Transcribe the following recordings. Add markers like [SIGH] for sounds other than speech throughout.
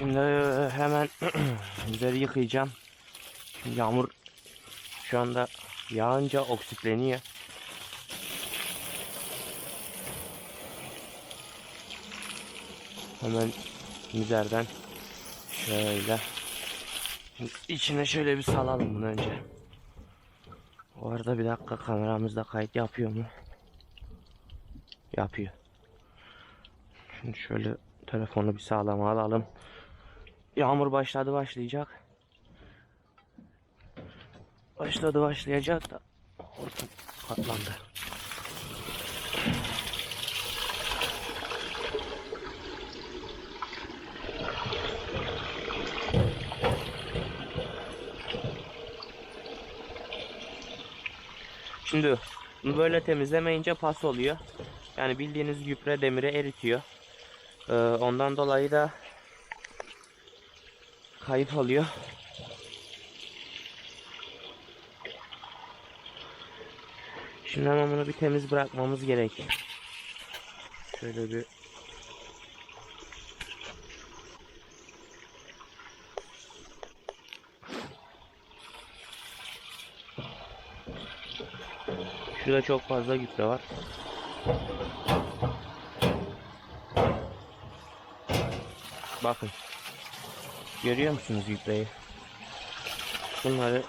Şimdi e, hemen [CLEARS THROAT] üzeri yıkayacağım. Şimdi yağmur şu anda yağınca oksitleniyor. Hemen üzerden şöyle içine şöyle bir salalım bunu önce. Bu arada bir dakika kameramızda kayıt yapıyor mu? Yapıyor. Şimdi şöyle telefonu bir sağlama alalım. Yağmur başladı başlayacak. Başladı başlayacak da hortum katlandı. Şimdi böyle temizlemeyince pas oluyor. Yani bildiğiniz gübre demiri eritiyor. Ee, ondan dolayı da kayıp oluyor. Şimdi hemen bunu bir temiz bırakmamız gerek. Şöyle bir Şurada çok fazla gübre var. Bakın. Görüyor musunuz gübreyi? Bunları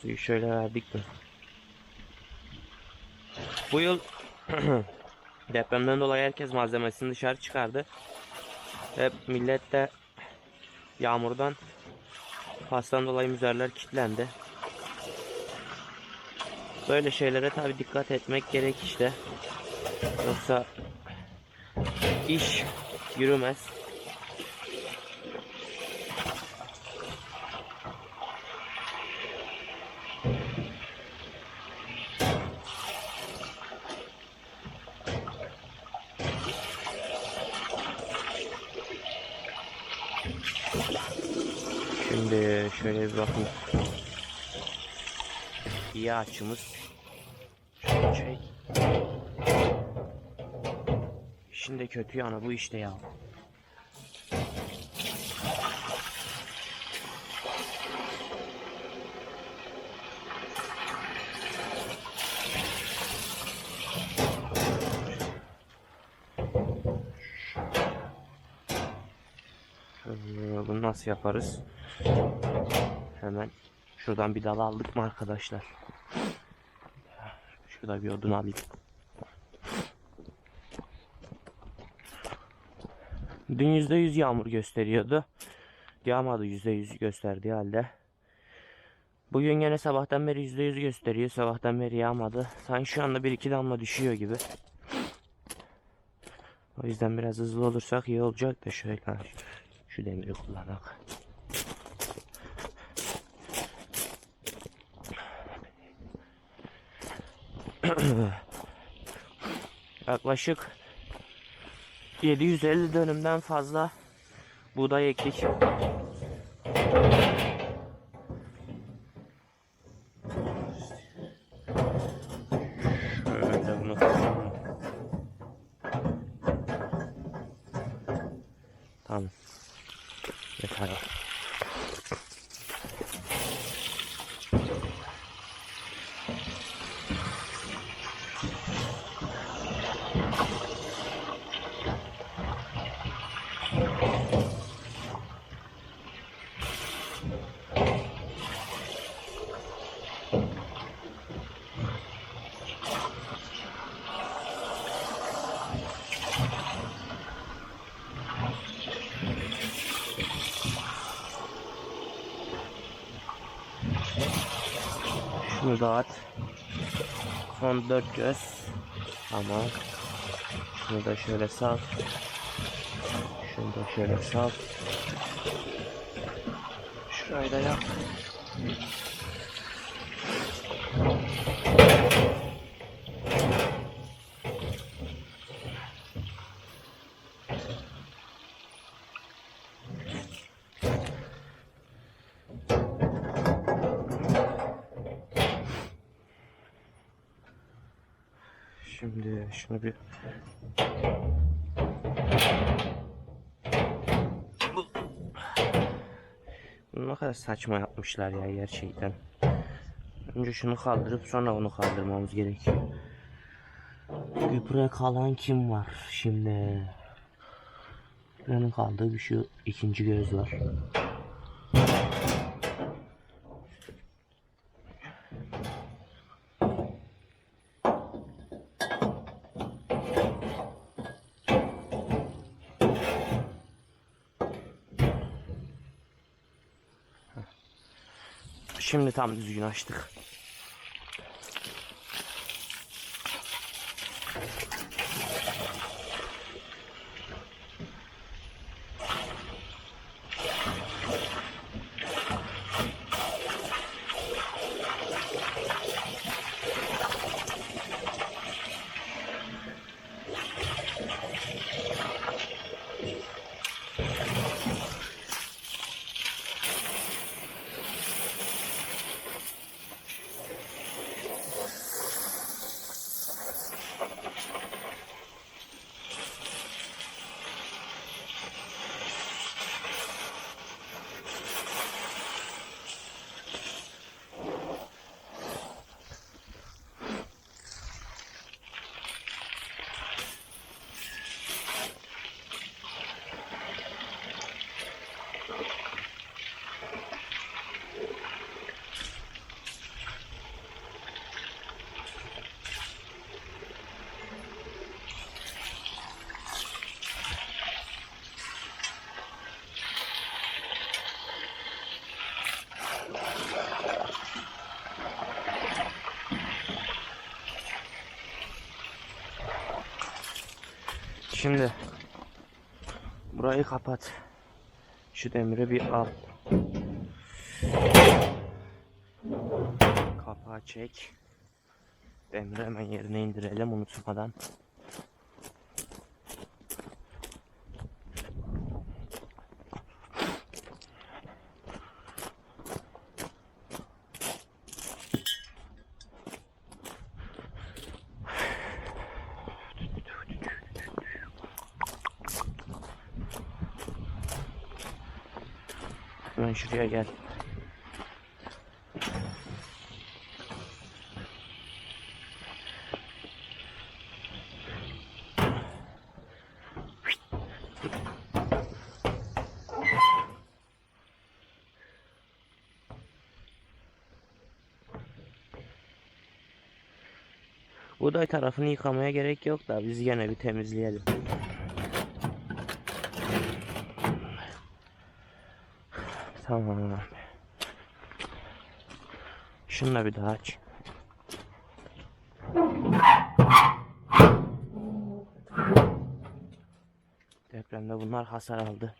suyu şöyle verdik mi? Bu yıl [CLEARS THROAT] depremden dolayı herkes malzemesini dışarı çıkardı. Hep millet de yağmurdan pastan dolayı müzerler kilitlendi. Böyle şeylere tabi dikkat etmek gerek işte. Yoksa iş yürümez. Bakayım. İyi açımız. Şöyle çek. İşin de kötü yanı bu işte ya. Bunu nasıl yaparız? Hemen şuradan bir dal aldık mı arkadaşlar? Şurada bir odun alayım. Dün %100 yağmur gösteriyordu. Yağmadı %100 gösterdiği halde. Bugün yine sabahtan beri %100 gösteriyor. Sabahtan beri yağmadı. Sanki şu anda bir iki damla düşüyor gibi. O yüzden biraz hızlı olursak iyi olacak da şöyle şu demiri kullanak. [CLEARS THROAT] Yaklaşık 750 dönümden fazla buğday ektik. Tamam. Yeter. Şunu da at. Son dört göz. Tamam. Şunu da şöyle sal. Şunu da şöyle sal. Şurayı da yap. Şimdi şunu bir Bunu ne kadar saçma yapmışlar ya gerçekten. Önce şunu kaldırıp sonra onu kaldırmamız gerekiyor. Gübre kalan kim var şimdi? Gübrenin kaldığı bir şey şu ikinci göz var. Tam düzgün açtık. Şimdi burayı kapat. Şu demiri bir al. Kapağı çek. Demiri hemen yerine indirelim unutmadan. Hemen şuraya gel. Buğday tarafını yıkamaya gerek yok da biz gene bir temizleyelim. Tamam. Şunu da bir daha aç. Depremde bunlar hasar aldı.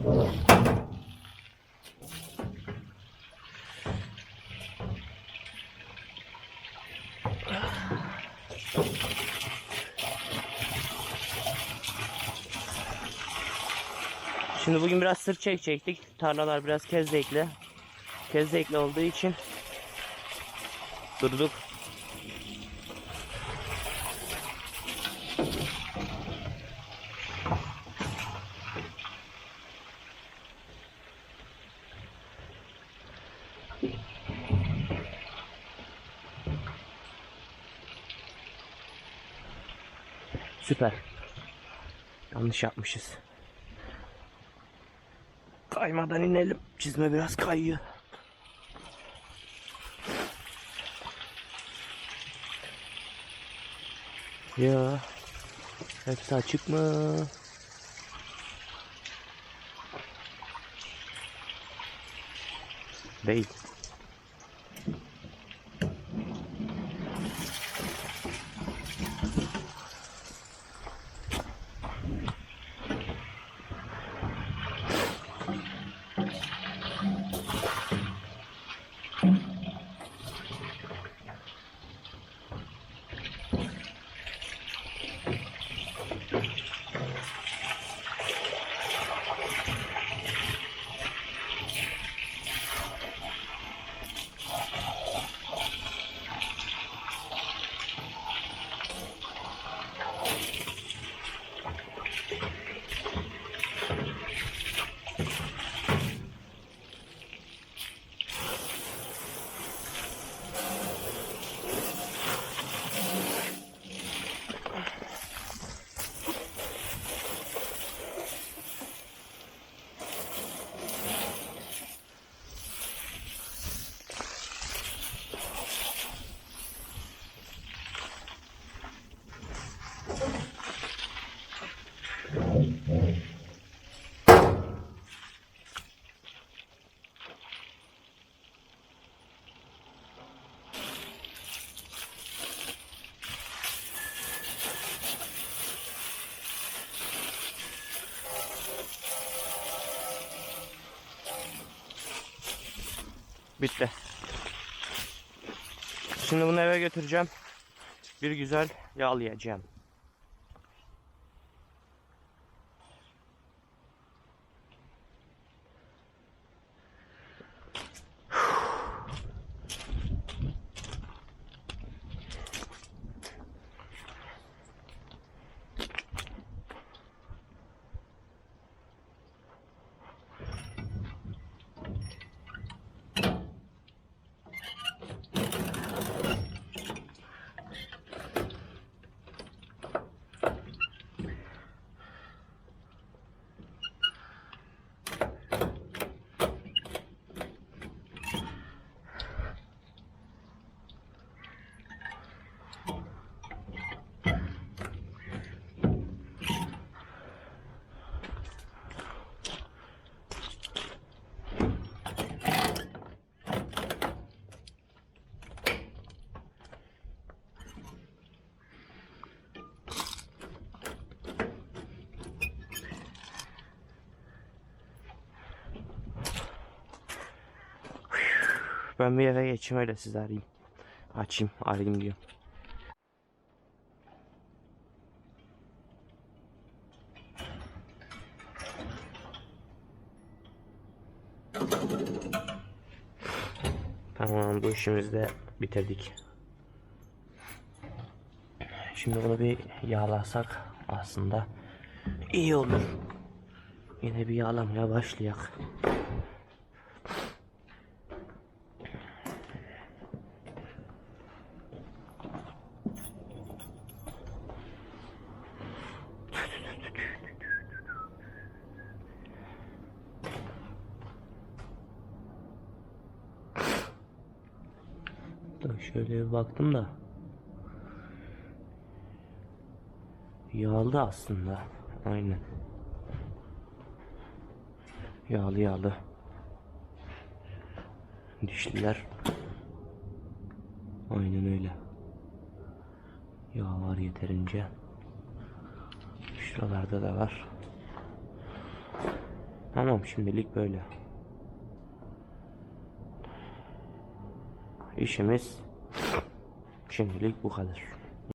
Şimdi bugün biraz sırt çek çektik. Tarlalar biraz kezdekli. Kezdekli olduğu için durduk. Süper. Yanlış yapmışız. Kaymadan inelim. Çizme biraz kayıyor. Ya. Hepsi açık mı? Değil. Bitti. Şimdi bunu eve götüreceğim. Bir güzel yağlayacağım. Ben bir eve geçeyim öyle sizi arayayım. Açayım arayayım diyor. Tamam bu işimizi de bitirdik. Şimdi bunu bir yağlasak aslında iyi olur. Yine bir yağlamaya başlayalım. Da şöyle bir baktım da yağlı aslında. Aynen. Yağlı yağlı. Dişliler. Aynen öyle. Yağ var yeterince. Şuralarda da var. Tamam şimdilik böyle. İşimiz şimdilik bu kadar.